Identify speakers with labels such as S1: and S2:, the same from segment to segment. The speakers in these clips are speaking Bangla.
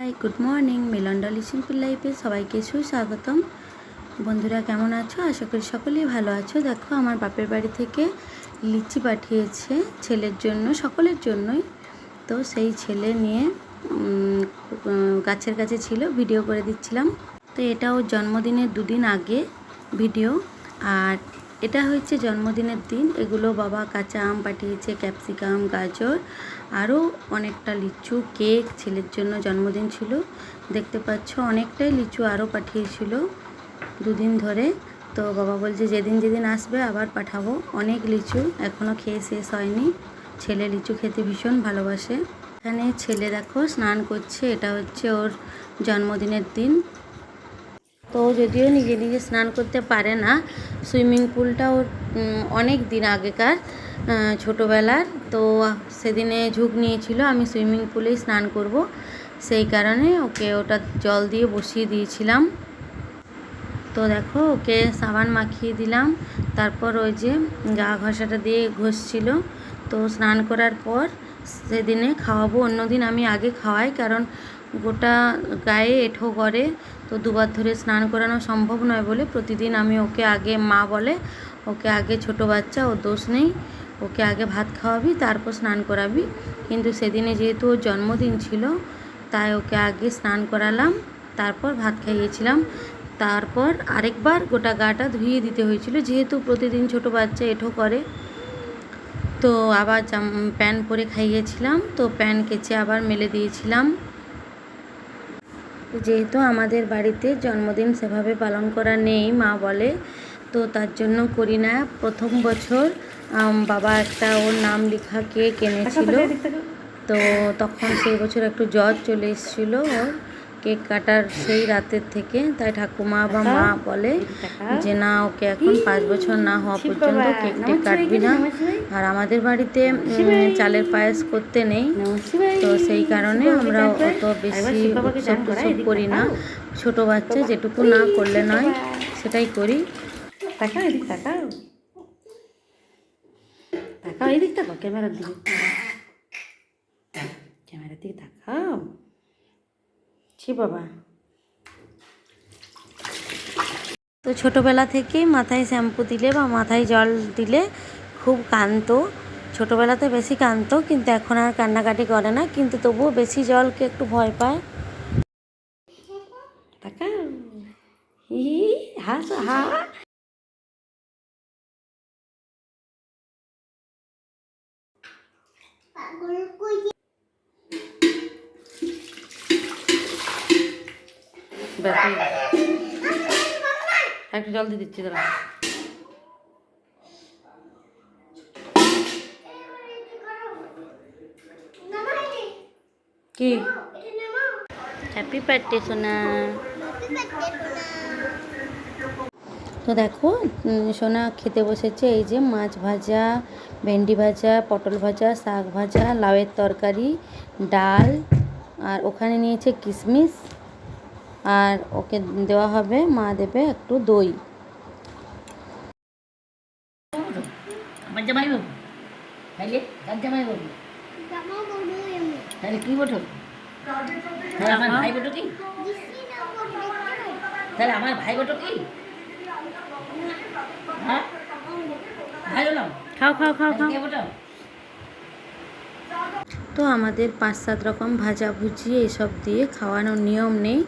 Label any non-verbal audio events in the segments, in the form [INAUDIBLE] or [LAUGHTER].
S1: Hi good morning Milan Dolly simple লাইফে সবাইকে সুস্বাগতম। বন্ধুরা, কেমন আছো? আশা করি সকলেই ভালো আছো। দেখো, আমার বাপের বাড়ি থেকে লিচি পাঠিয়েছে ছেলের জন্য, সকলের জন্যই। তো সেই ছেলে নিয়ে গাছের কাছে ছিল, ভিডিও করে দিচ্ছিলাম। তো এটা ওর জন্মদিনের দুদিন আগে ভিডিও। আর এটা হচ্ছে জন্মদিনের দিন। এগুলো বাবা কাঁচা আম পাঠিয়েছে, ক্যাপসিকাম, গাজর, আরও অনেকটা লিচু, কেক, ছেলের জন্য জন্মদিন ছিল। দেখতে পাচ্ছ, অনেকটাই লিচু আরও পাঠিয়েছিল দুদিন ধরে। তো বাবা বলছে, যেদিন যেদিন আসবে আবার পাঠাবো। অনেক লিচু এখনও খেয়ে শেষ হয়নি। ছেলে লিচু খেতে ভীষণ ভালোবাসে। এখানে ছেলে দেখো স্নান করছে, এটা হচ্ছে ওর জন্মদিনের দিন। তো যদিও নিজে নিজে স্নান করতে পারে না, সুইমিং পুলটা ওর অনেক দিন আগেকার ছোটোবেলার, তো সেদিনে ঝুঁক নিয়েছিল, আমি সুইমিং পুলেই স্নান করব। সেই কারণে ওকে ওটা জল দিয়ে বসিয়ে দিয়েছিলাম। তো দেখো, ওকে সাবান মাখিয়ে দিলাম, তারপর ওই যে গা ঘষাটা দিয়ে ঘষছিল। তো স্নান করার পর সেদিনে খাওয়াবো, অন্যদিন আমি আগে খাওয়াই, কারণ গোটা গায়ে এঁঠো করে। তো দুবার ধরে স্নান করানো সম্ভব নয় বলে প্রতিদিন আমি ওকে আগে মা বলে, ওকে আগে ছোট বাচ্চা, ও দোষ নেই, ওকে আগে ভাত খাওয়াবি, তারপর স্নান করাবি। কিন্তু সেদিনে যেহেতু ওর জন্মদিন ছিল, তাই ওকে আগে স্নান করালাম, তারপর ভাত খাইয়েছিলাম। তারপর আরেকবার গোটা গাটা ধুয়ে দিতে হয়েছিল, যেহেতু প্রতিদিন ছোট বাচ্চা এঁঠো করে। তো আবার জাম প্যান্ট পরে খাইয়েছিলাম, তো প্যান কেচে আবার মেলে দিয়েছিলাম। যেহেতু আমাদের বাড়িতে জন্মদিন সেভাবে পালন করা নেই মা বলে। তো তার জন্য করি না। প্রথম বছর বাবা একটা ওর নাম লেখা কে এনেছিল। তো তখন সেই বছর একটু জ্বর চলে এসেছিল ওর। কেক কাটার সেই রাতের থেকে তাই ঠাকুমা বা মা বলে যে না ওকে এখন পাঁচ বছর না হওয়া পর্যন্ত কেক টেক কাটবি না। আর আমাদের বাড়িতে চালের পায়েস করতে নেই। তো সেই কারণে আমরা অত বেশি উৎসব করি না। ছোট বাচ্চা যেটুকু না করলে নয় সেটাই করি।
S2: তাকাও এদিক তাকাও। তাকাও এদিক তাকাও ক্যামেরার দিকে। ক্যামেরার দিকে তাকাও। ছি বাবা।
S1: তো ছোটোবেলা থেকেই মাথায় শ্যাম্পু দিলে বা মাথায় জল দিলে খুব কাঁদতো ছোটোবেলাতে বেশি কাঁদতো কিন্তু এখন আর কান্নাকাটি করে না, কিন্তু তবুও বেশি জলকে একটু ভয় পায়।
S2: হা। একটু জল দিয়ে দিচ্ছি, দাঁড়া। কি?
S1: হ্যাপি বার্থডে সোনা। তো দেখো সোনা খেতে বসেছে, এই যে মাছ ভাজা, ভেন্ডি ভাজা, পটল ভাজা, শাক ভাজা, লাউয়ের তরকারি, ডাল, আর ওখানে নিয়েছে কিশমিশ আর ওকে দেওয়া হবে মা দেবে একটু দই।
S2: তাহলে কি বটো তাহলে আমার ভাই বটো কি? তাহলে আমার ভাই বটো কি? হ্যাঁ? ভাই হলাম।
S1: খাও খাও খাও খাও।
S2: বটো
S1: তো আমাদের পাঁচ সাত রকম ভাজা ভুজি এসব দিয়ে খাওয়ানোর নিয়ম নেই।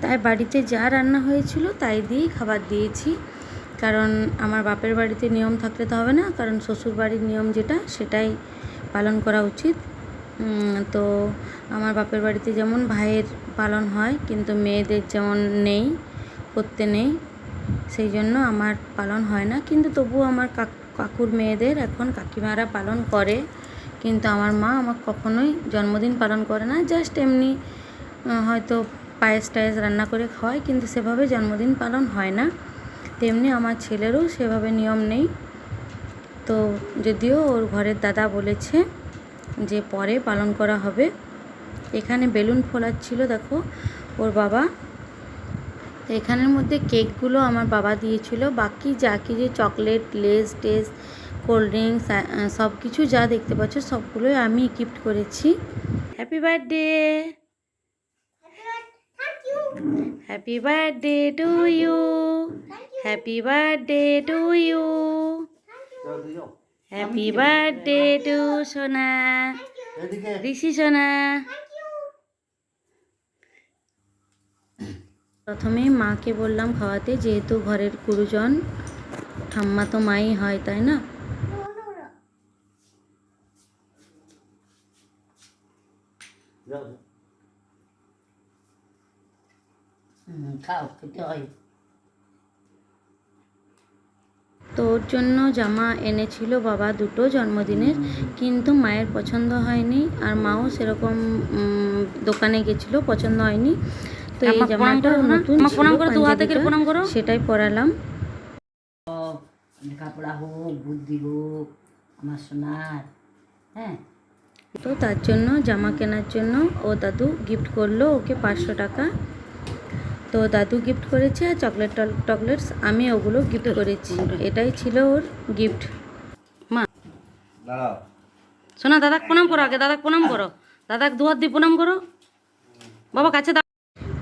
S1: তাই বাড়িতে যা রান্না হয়েছিল তাই দিয়েই খাবার দিয়েছি। কারণ আমার বাপের বাড়িতে নিয়ম থাকলে তো হবে না, কারণ শ্বশুর বাড়ির নিয়ম যেটা সেটাই পালন করা উচিত। তো আমার বাপের বাড়িতে যেমন ভাইয়ের পালন হয়, কিন্তু মেয়েদের যেমন নেই, করতে নেই, সেই জন্য আমার পালন হয় না। কিন্তু তবুও আমার কাক- কাকুর মেয়েদের এখন কাকিমারা পালন করে। কিন্তু আমার মা আমার কখনোই জন্মদিন পালন করে না জাস্ট এমনি হয়তো পায়েস টায়েস রান্না করে খাওয়ায়, কিন্তু সেভাবে জন্মদিন পালন হয় না। তেমনি আমার ছেলেরও সেভাবে নিয়ম নেই। তো যদিও ওর ঘরের দাদা বলেছে যে পরে পালন করা হবে। এখানে বেলুন ফোলাচ্ছিল, দেখো, ওর বাবা। তো এখানের মধ্যে কেকগুলো আমার বাবা দিয়েছিল। বাকি যা কি যে চকলেট, লেস টেস কোল্ড ড্রিঙ্কস সব কিছু যা দেখতে পাচ্ছ সবগুলোই আমি গিফট করেছি। Happy birthday happy birthday to you happy birthday to you happy birthday to সোনা ঋষি সোনা প্রথমে মাকে বললাম খাওয়াতে, যেহেতু ঘরের গুরুজন, ঠাম্মা তো মাই হয়, তাই না?
S3: যাও।
S2: খাও খেতে হয়।
S1: তো ওর জন্য জামা এনেছিল বাবা দুটো জন্মদিনের কিন্তু মায়ের পছন্দ হয়নি আর মাও সেরকম দোকানে গেছিল পছন্দ হয়নি। তো এই জামাটা নতুন
S4: আম্মা
S1: ছিল,
S4: প্রণাম করো, দু হাতে করে
S1: পাঞ্জাবিটা,
S4: প্রণাম করো।
S1: সেটাই পরালাম।
S2: লেখাপড়া হোক বুদ্ধি হোক আমার সোনার হ্যাঁ?
S1: তো তার জন্য জামা কেনার জন্য ও দাদু গিফট করল ওকে পাঁচশো টাকা। তো দাদু গিফট করেছে আর চকলেট টকলেটস আমি ওগুলো গিফট করেছি। এটাই ছিল ওর গিফট
S4: মা। শোনা দাদাকে প্রণাম করো আগে দাদাকে প্রণাম করো। দাদাকে দু হাত দিয়ে প্রণাম করো। বাবা কাছে দাও।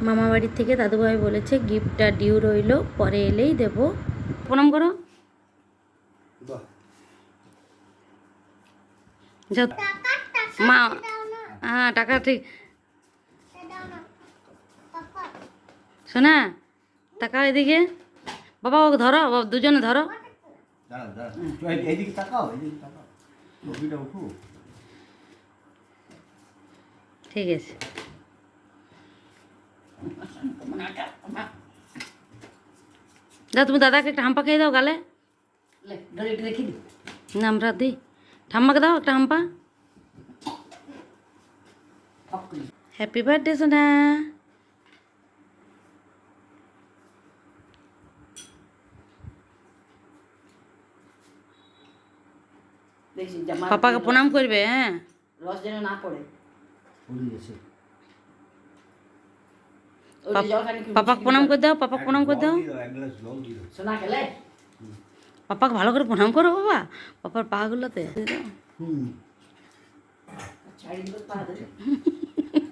S1: মামা বাড়ির থেকে দাদুভাই বলেছে গিফটটা ডিউ রইল পরে এলেই দেব।
S4: প্রণাম করো।
S3: বাহ।
S4: যাও। মা হ্যাঁ টাকা ঠিক। শোনা টাকা এদিকে। বাবা ওকে ধরো বাবা, দুজনে ধরো।
S3: দাঁড়াও দাঁড়াও চল, এই- এইদিকে তাকাও এইদিকে তাকাও। ছবিটা উঠু।
S4: ঠিক আছে। যাও তুমি দাদাকে একটা হাম্পা খেয়ে দাও গালে।
S2: লে, ধরে একটু রেখে দিই
S4: না আমরা দিই। ঠাম্মাকে দাও একটা হাম্পা
S2: ফক করি
S1: হ্যাপি বার্থডে সোনা
S4: পাপাকে প্রণাম করবে হ্যাঁ?
S2: রস যেন না পড়ে।
S4: পাপাকে প্রণাম করে দাও পাপাকে প্রণাম করে দাও।
S2: সোনা খেলে?
S4: পাপাকে ভালো করে প্রণাম করো বাবা। পাপার পাগুলোতে
S3: হুম। [LAUGHS]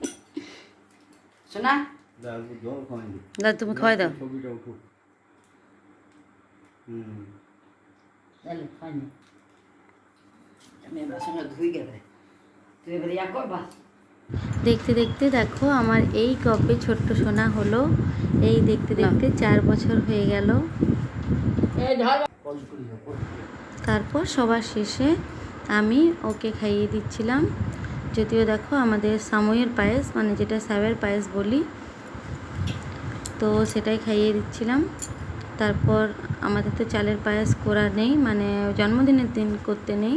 S4: দাদা তুমি খাওয়াই দাও।
S3: ছবিটা উঠু হুম
S2: তাহলে হয়নি আমি বাসনটা ধুই গেলে। তুই এবারে ইয়া কর
S1: দেখতে দেখতে দেখো আমার এই কবে ছোট্ট সোনা হলো। এই দেখতে দেখতে চার বছর হয়ে গেল। তারপর সবার শেষে আমি ওকে খাইয়ে দিচ্ছিলাম। যদিও দেখো আমাদের সাময়ের পায়েস মানে যেটা স্যাবের পায়েস বলি, তো সেটাই খাইয়ে দিচ্ছিলাম। তারপর আমাদের তো চালের পায়েস করা নেই মানে জন্মদিনের দিন করতে নেই।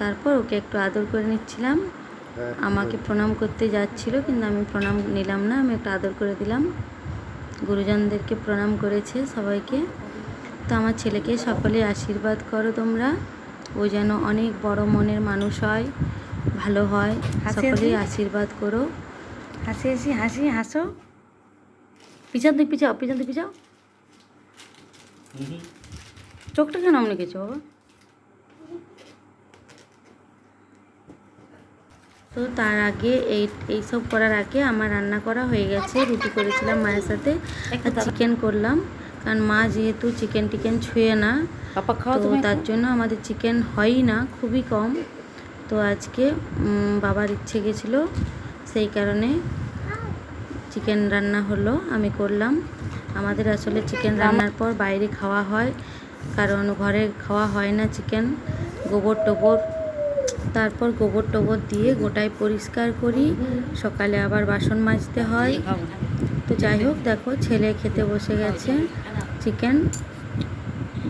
S1: তারপর ওকে একটু আদর করে নিচ্ছিলাম। আমাকে প্রণাম করতে যাচ্ছিল, কিন্তু আমি প্রণাম নিলাম না, আমি একটু আদর করে দিলাম। গুরুজনদেরকে প্রণাম করেছে সবাইকে। তো আমার ছেলেকে সকলে আশীর্বাদ করো তোমরা। ও যেন অনেক বড় মনের মানুষ হয়। ভালো হয়। সকলেই। আশীর্বাদ করো।
S4: হাসি হাসি হাসি হাসো। পিছন দিক পিছাও পিছন দিক পিছাও। চোখটা কেন অমনি কিছু বাবা?
S1: তো তার আগে এই এইসব করার আগে আমার রান্না করা হয়ে গেছে। রুটি করেছিলাম মায়ের সাথে আর চিকেন করলাম। কারণ মা যেহেতু চিকেন টিকেন ছুঁয়ে না তো তার জন্য আমাদের চিকেন হয়ই না খুবই কম। তো আজকে বাবার ইচ্ছে গেছিল, সেই কারণে চিকেন রান্না হলো, আমি করলাম। আমাদের আসলে চিকেন রান্নার পর বাইরে খাওয়া হয়, কারণ ঘরে খাওয়া হয় না চিকেন গোবর টোবর। তারপর গোবর টোবর দিয়ে গোটায় পরিষ্কার করি, সকালে আবার বাসন মাজতে হয়। তো যাই হোক, দেখো, ছেলে খেতে বসে গেছে চিকেন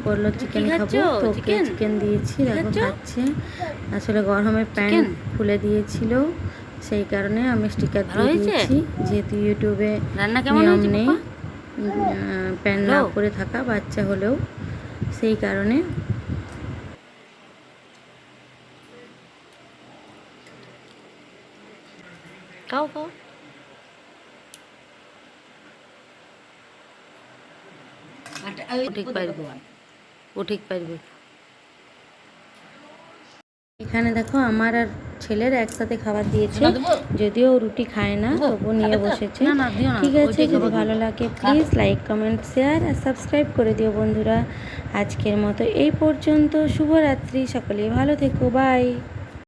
S1: বলল চিকেন খাব? তো ওকে
S4: চিকেন?
S1: চিকেন দিয়েছি দেখো
S4: খাচ্ছে
S1: আসলে গরমে প্যান্ট? খুলে দিয়েছিল সেই কারণে আমি স্টিকার দিয়ে দিয়েছি যেহেতু ইউটিউবে
S4: রান্না কেমন
S1: নিয়ম
S4: হয়েছে
S1: নেই
S4: পাপা?
S1: প্যান্ট না করে থাকা বাচ্চা হলেও সেই কারণে
S4: খাও খাও ঠিক পারবে। ও ঠিক পারবে।
S1: এখানে দেখো আমার আর ছেলের একসাথে খাবার দিয়েছে। যদিও রুটি খায় না? তবু নিয়ে বসেছে।
S4: না, দিও না।
S1: ঠিক আছে যদি ভালো লাগে প্লিজ লাইক কমেন্ট শেয়ার আর সাবস্ক্রাইব করে দিও বন্ধুরা। আজকের মতো এই পর্যন্ত। শুভরাত্রি সকলেই ভালো থেকো বাই